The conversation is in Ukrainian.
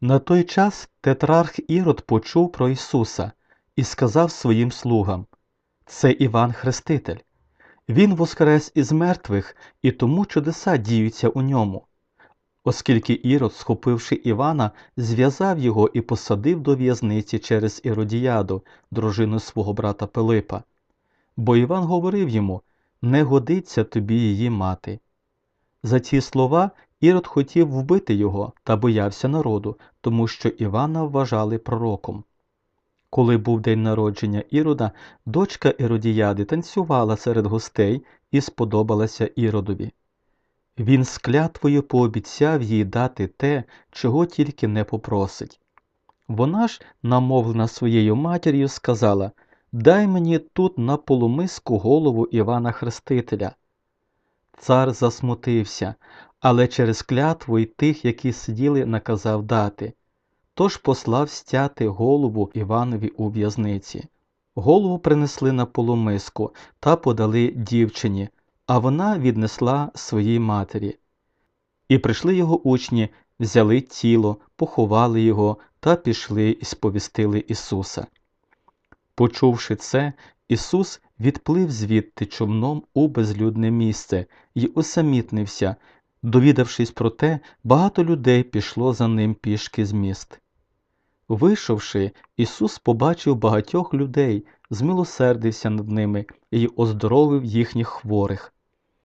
На той час тетрарх Ірод почув про Ісуса і сказав своїм слугам Це Іван Хреститель. Він воскрес із мертвих, і тому чудеса діються у ньому. Оскільки Ірод, схопивши Івана, зв'язав його і посадив до в'язниці через Іродіяду, дружину свого брата Пилипа. Бо Іван говорив йому не годиться тобі її мати. За ці слова Ірод хотів вбити його та боявся народу, тому що Івана вважали пророком. Коли був день народження Ірода, дочка Іродіяди танцювала серед гостей і сподобалася Іродові. Він з клятвою пообіцяв їй дати те, чого тільки не попросить. Вона ж, намовлена своєю матір'ю, сказала Дай мені тут на полумиску голову Івана Хрестителя. Цар засмутився, але через клятву й тих, які сиділи, наказав дати. Тож послав стяти голову Іванові у в'язниці. Голову принесли на полумиску та подали дівчині, а вона віднесла своїй матері. І прийшли його учні, взяли тіло, поховали його та пішли і сповістили Ісуса. Почувши це, Ісус відплив звідти човном у безлюдне місце і усамітнився. Довідавшись про те, багато людей пішло за ним пішки з міст. Вийшовши, Ісус побачив багатьох людей, змилосердився над ними і оздоровив їхніх хворих.